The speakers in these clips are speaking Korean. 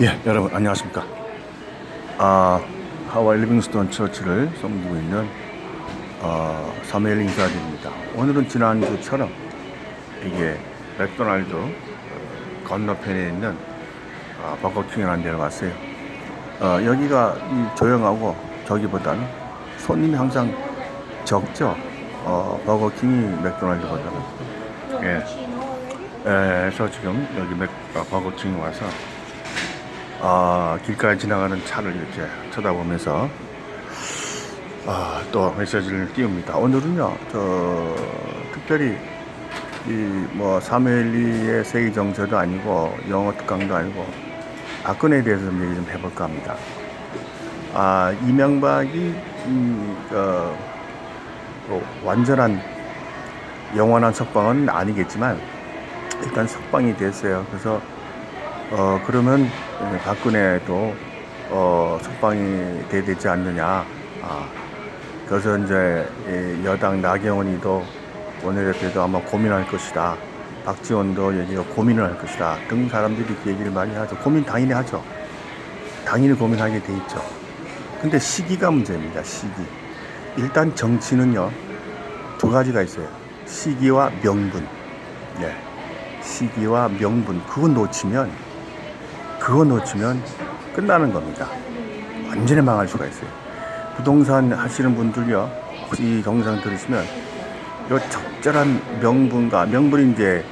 예, 여러분 안녕하십니까? 아, 하와이 리빙스톤 처치를 섬기고 있는 어, 사무엘 인사드립니다. 오늘은 지난주처럼 이게 맥도날드 어, 건너편에 있는 어, 버거킹이라는 데를 왔어요. 어, 여기가 이 조용하고 저기보다는 손님이 항상 적죠. 어, 버거킹이 맥도날드보다는. 예. 예, 그래서 지금 여기 맥, 어, 버거킹 와서 아, 길가에 지나가는 차를 이렇게 쳐다보면서 아, 또 메시지를 띄웁니다. 오늘은요, 저 특별히 이 뭐 사무엘리의 세계 정서도 아니고 영어 특강도 아니고 박근혜에 대해서 좀 얘기 좀 해볼까 합니다. 아, 이명박이 이, 어, 뭐 완전한 영원한 석방은 아니겠지만 일단 석방이 됐어요. 그래서 어 그러면 예, 박근혜도 어 석방이 돼야 되지 않느냐. 아 그래서 이제 이 여당 나경원이도 원내대표도 아마 고민할 것이다. 박지원도 여기가 고민을 할 것이다. 등 사람들이 그 얘기를 많이 하죠. 고민 당연히 하죠. 당연히 고민하게 돼 있죠. 근데 시기가 문제입니다. 시기. 일단 정치는요 두 가지가 있어요. 시기와 명분. 예. 시기와 명분 그거 놓치면 그거 놓치면 끝나는 겁니다. 완전히 망할 수가 있어요. 부동산 하시는 분들요, 이 영상 들으시면 요 적절한 명분과 명분이 이제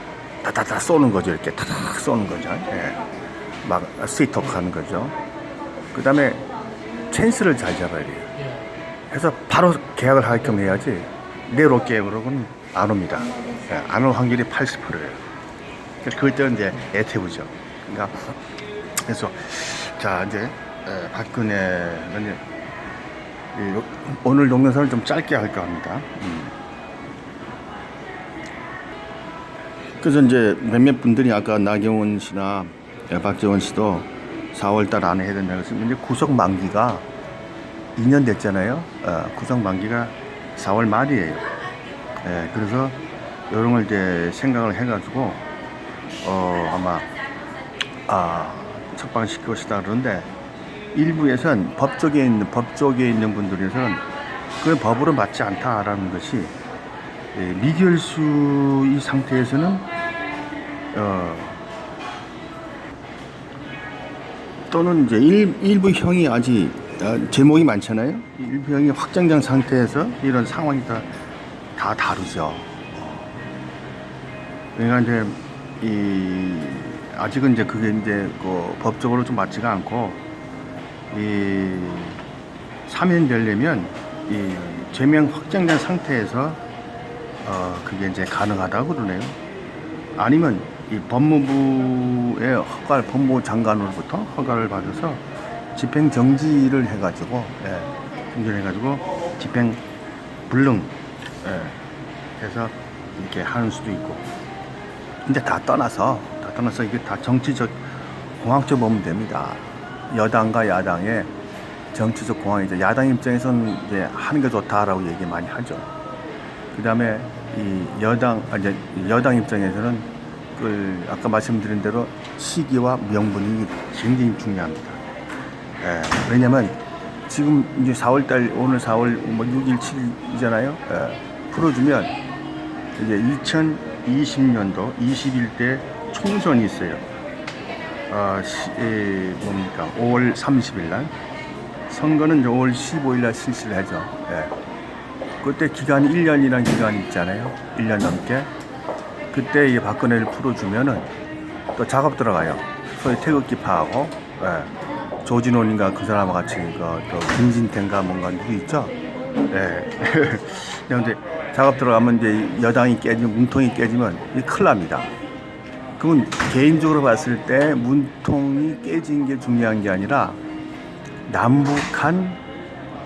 다다다 쏘는 거죠. 이렇게 다닥 쏘는 거죠. 예. 막 스위트톡 하는 거죠. 그 다음에 찬스를 잘 잡아야 돼요. 해서 바로 계약을 하게끔 해야지 내일 올게 그러고는 안 옵니다. 예, 안올 확률이 80%예요. 그럴 때는 이제 애태우죠. 그러니까 그래서 자 이제 에, 박근혜는 오늘 동영상을 좀 짧게 할까 합니다. 음. 그래서 이제 몇몇 분들이 아까 나경원 씨나 예, 박재원 씨도 4월달 안에 해야 된다고 해서 이제 구속 만기가 2년 됐잖아요. 어, 구속 만기가 4월 말이에요. 예, 그래서 이런 걸 이제 생각을 해가지고 어, 아마 아, 석방시킬 것이다 그러는데 일부에선 법 쪽에 있는 법 쪽에 있는 분들에서는 그 법으로 맞지 않다라는 것이 예, 미결수의 상태에서는 어, 또는 이제 일, 일부 형이 아직 어, 제목이 많잖아요. 일부 형이 확정된 상태에서 이런 상황이 다, 다 다르죠. 그러니까 이제 이 아직은 이제 그게 이제 그 법적으로 좀 맞지가 않고 이 사면되려면 이 죄명 확정된 상태에서 어 그게 이제 가능하다고 그러네요. 아니면 이 법무부의 허가 법무부 장관으로부터 허가를 받아서 집행 정지를 해가지고 예, 정지를 해가지고 집행 불능 예, 해서 이렇게 하는 수도 있고 근데 다 떠나서 다 떠나서 이게 다 정치적 공학적 보면 됩니다. 여당과 야당의 정치적 공학이죠. 야당 입장에서는 이제 하는 게 좋다라고 얘기 많이 하죠. 그 다음에 이 여당, 아, 이제 여당 입장에서는 그 아까 말씀드린 대로 시기와 명분이 굉장히 중요합니다. 예, 왜냐면 지금 이제 4월달 오늘 4월 뭐 6일 7일이잖아요. 예, 풀어주면 이제 2020년도 21대 총선이 있어요. 어, 시, 에, 뭡니까? 5월 30일 날. 선거는 이제 5월 15일 날 실시를 하죠. 예. 그때 기간이 1년이라는 기간이 있잖아요. 1년 넘게. 그때 이 박근혜를 풀어주면은 또 작업 들어가요. 소위 태극기 파하고, 예. 조진원인가 그 사람과 같이 그 또 김진태인가 뭔가 누구 있죠? 예. 그런데 작업 들어가면 이제 여당이 깨지면 문통이 깨지면 이 큰일 납니다. 그건 개인적으로 봤을 때 문통이 깨진 게 중요한 게 아니라 남북한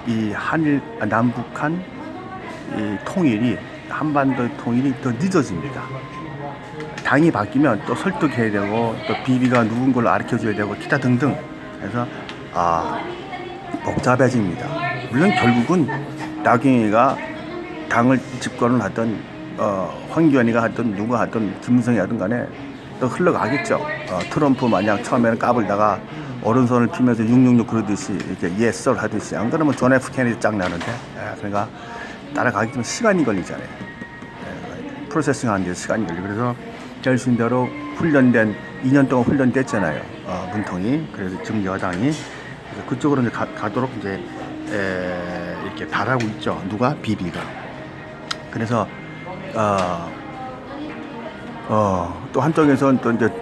이 한일 아, 남북한 이 통일이 한반도의 통일이 더 늦어집니다. 당이 바뀌면 또 설득해야 되고 또 비비가 누군 걸 가르쳐 줘야 되고 기타 등등 해서 아 복잡해집니다. 물론 결국은 나경이가 당을 집권을 하던 어, 황교안이가 하든 누가 하든 김무성이 하든 간에 또 흘러가겠죠. 어, 트럼프 만약 처음에는 까불다가 오른손을 피면서 666 그러듯이 이렇게 sir 하듯이 안 그러면 존 F 케네디 짱 나는데 예, 그러니까 따라가기 좀 시간이 걸리잖아요. 예, 프로세싱 하는 데 시간이 걸리고 그래서 결순대로 훈련된 2년 동안 훈련됐잖아요. 어, 문통이 그래서 지금 여당이 그래서 그쪽으로 이제 가, 가도록 이제 에, 이렇게 바라고 있죠. 누가 비비가. 그래서 어, 어, 또 한쪽에서는 또 이제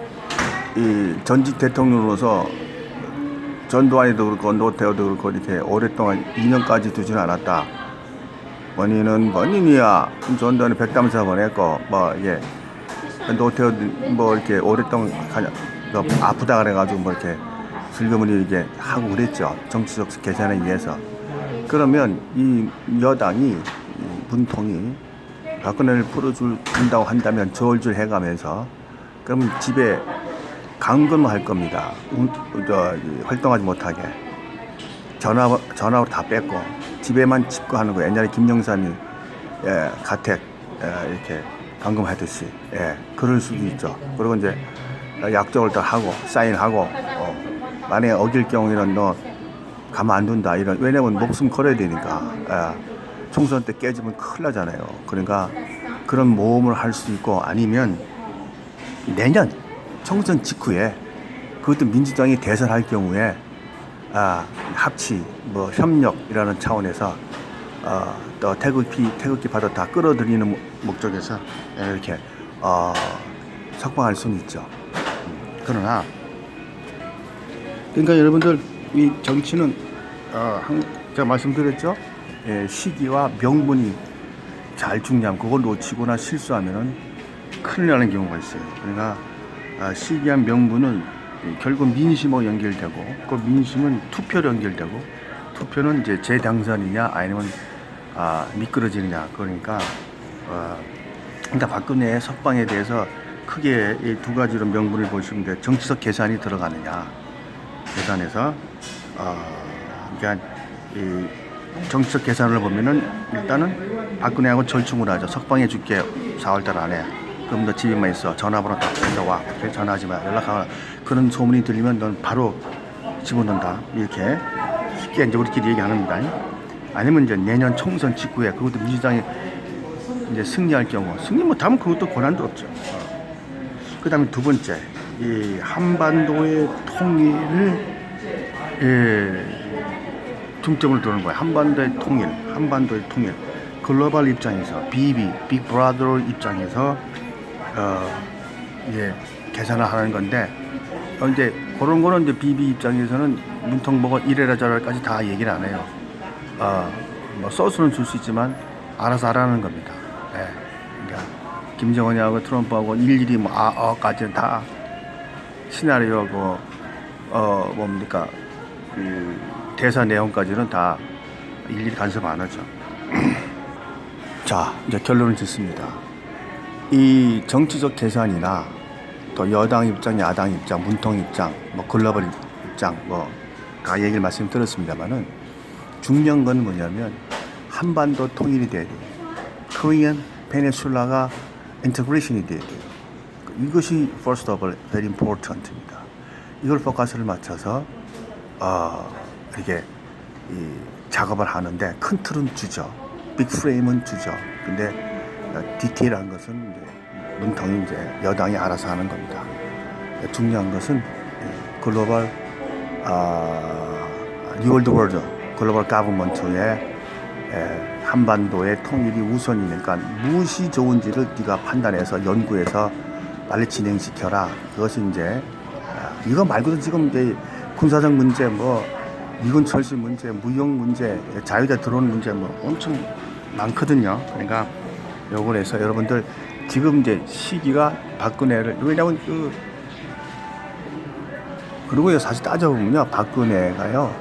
이 전직 대통령으로서 전두환이도 그렇고 노태우도 그렇고 이렇게 오랫동안 2년까지 두지는 않았다. 원인은 원인이야. 전두환이 백담사 보냈고 뭐 이게 노태우 뭐 이렇게 오랫동안 너 아프다 그래가지고 뭐 이렇게 슬그머니 이렇게 하고 그랬죠. 정치적 계산에 의해서. 그러면 이 여당이 이 문통이 박근혜를 풀어줄 준다고 한다면 저울줄 해가면서 그러면 집에 감금할 겁니다. 운- 저, 이, 활동하지 못하게 전화 전화로 다 뺐고 집에만 집거하는 거예요. 옛날에 김영삼이 예, 가택 예, 이렇게 감금하듯이 예, 그럴 수도 있죠. 그리고 이제 약정을 다 하고 사인하고 어, 만약에 어길 경우에는 너 가만 안 둔다 이런 왜냐면 목숨 걸어야 되니까 예, 총선 때 깨지면 큰일 나잖아요. 그러니까 그런 모험을 할 수 있고 아니면 내년 총선 직후에 그것도 민주당이 대선할 경우에 아, 합치 뭐 협력이라는 차원에서 어, 또 태극기 태극기 바다 다 끌어들이는 목- 목적에서 이렇게 어, 석방할 수는 있죠. 음, 그러나 그러니까 여러분들 이 정치는 어, 한, 제가 말씀드렸죠. 예, 시기와 명분이 잘 중요함. 그걸 놓치거나 실수하면은 큰일 나는 경우가 있어요. 그러니까 아, 시기와 명분은 이 결국 민심으로 연결되고 그 민심은 투표로 연결되고 투표는 이제 재당선이냐 아니면 아, 미끄러지느냐 그러니까 어, 그러니까 박근혜의 석방에 대해서 크게 이 두 가지로 명분을 보시면 돼. 정치적 계산이 들어가느냐 계산해서 어, 그러니까 이 정치적 계산을 보면은 일단은 박근혜하고 절충을 하죠. 석방해 줄게 4월달 안에. 그럼 너 집에만 있어. 전화번호 딱 챙겨와. 그렇게 전화하지 마. 연락하거나 그런 소문이 들리면 넌 바로 집어넣는다. 이렇게 쉽게 이제 우리끼리 얘기 안 합니다. 아니면 이제 내년 총선 직후에 그것도 민주당이 이제 승리할 경우 승리 못하면 그것도 권한도 없죠. 그 다음에 두 번째 이 한반도의 통일을 예, 중점을 두는 거예요. 한반도의 통일, 한반도의 통일. 글로벌 입장에서 BB, 빅 브라더 입장에서 어, 이제 계산을 하는 건데 어, 이제 그런 거는 이제 BB 입장에서는 문통보고 이래라 저래라까지 다 얘기를 안 해요. 어, 뭐 소스는 줄 수 있지만 알아서 하라는 겁니다. 예. 그러니까 김정은이하고 트럼프하고 일일이 뭐 아, 어까지는 다 시나리오고 어 뭡니까 그 대사 내용까지는 다 일일이 간섭 안 하죠. 자 이제 결론을 짓습니다. 이 정치적 계산이나 또 여당 입장, 야당 입장, 문통 입장, 뭐 글로벌 입장 뭐 다 얘기를 말씀드렸습니다만은 중요한 건 뭐냐면 한반도 통일이 돼야 돼요. 코리안 페니슐라가 인테그레이션이 돼야 돼요. 이것이 first of all very important입니다. 이걸 포커스를 맞춰서 어, 이렇게 이 작업을 하는데 큰 틀은 주죠. 빅 프레임은 주죠. 근데 어, 디테일한 것은 이제 문통이 이제 여당이 알아서 하는 겁니다. 중요한 것은 예, 글로벌 아, 뉴월드 월드 글로벌 가버먼트의 에, 한반도의 통일이 우선이니까 무엇이 좋은지를 네가 판단해서 연구해서 빨리 진행시켜라. 그것이 이제 아, 이거 말고도 지금 이제 군사적 문제 뭐 미군 철수 문제, 무역 문제, 자유대 드론 문제 뭐 엄청 많거든요. 그러니까 요걸 해서 여러분들 지금 이제 시기가 박근혜를 왜냐면 그 그리고 사실 따져보면요 박근혜가요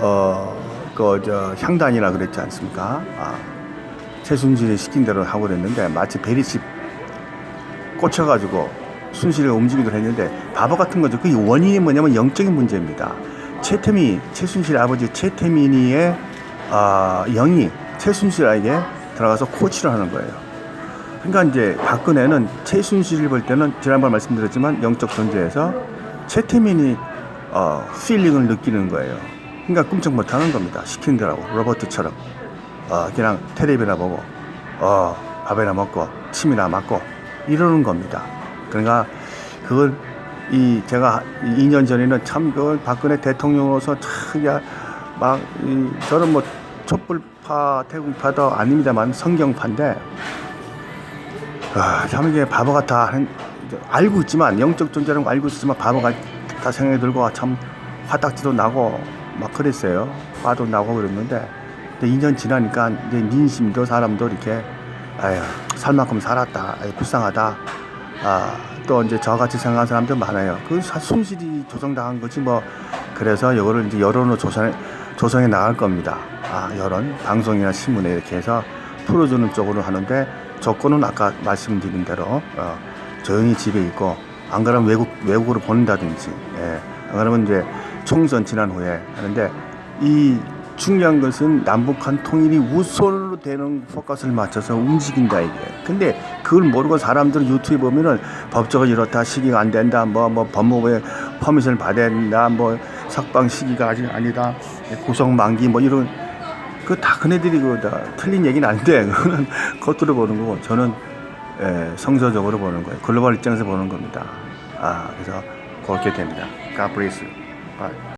어그 저 향단이라 그랬지 않습니까? 아, 최순실이 시킨 대로 하고 그랬는데 마치 베리집 꽂혀가지고 순실을 움직이기도 했는데 바보 같은 거죠. 그 원인이 뭐냐면 영적인 문제입니다. 최태민 최순실 아버지 최태민이의 아, 영이 최순실에게 들어가서 코치를 하는 거예요. 그러니까 이제 박근혜는 최순실을 볼 때는 지난번 말씀드렸지만 영적 존재에서 최태민이 어, 필링을 느끼는 거예요. 그러니까 끔찍 못하는 겁니다. 시킨 대로 로버트처럼 어, 그냥 텔레비나 보고 어, 밥이나 먹고 침이나 맞고 이러는 겁니다. 그러니까 그걸 이 제가 2년 전에는 참 그 박근혜 대통령으로서 참막이 저는 뭐 촛불파 태국파도 아닙니다만 성경파인데 아, 참 이게 바보 같아 하는 알고 있지만 영적 존재라는 거 알고 있지만 바보 같다 생각이 들고 참 화딱지도 나고 막 그랬어요. 화도 나고 그랬는데 근데 2년 지나니까 이제 민심도 사람도 이렇게 아유 살 만큼 살았다. 아유, 불쌍하다. 아, 또 이제 저같이 생각하는 사람들 많아요. 그 사- 순실이 조성당한 거지 뭐. 그래서 이거를 이제 여론으로 조성해, 조성해 나갈 겁니다. 아, 여론, 방송이나 신문에 이렇게 해서 풀어주는 쪽으로 하는데 조건은 아까 말씀드린 대로 어, 조용히 집에 있고 안 그러면 외국 외국으로 보낸다든지 예. 안 그러면 이제 총선 지난 후에 하는데 이 중요한 것은 남북한 통일이 우선으로 되는 포커스를 맞춰서 움직인다 이게. 근데 그걸 모르고 사람들 유튜브에 보면은 법적으로 이렇다 시기가 안 된다 뭐 뭐 법무부에 퍼미션을 받아야 된다 뭐 석방 시기가 아직 아니다 고성 만기 뭐 이런 그 다 그네들이 그다 틀린 얘기는 아닌데 그거는 겉으로 보는 거고 저는 에, 성서적으로 보는 거예요 글로벌 입장에서 보는 겁니다 아 그래서 그렇게 됩니다 God bless you. Bye.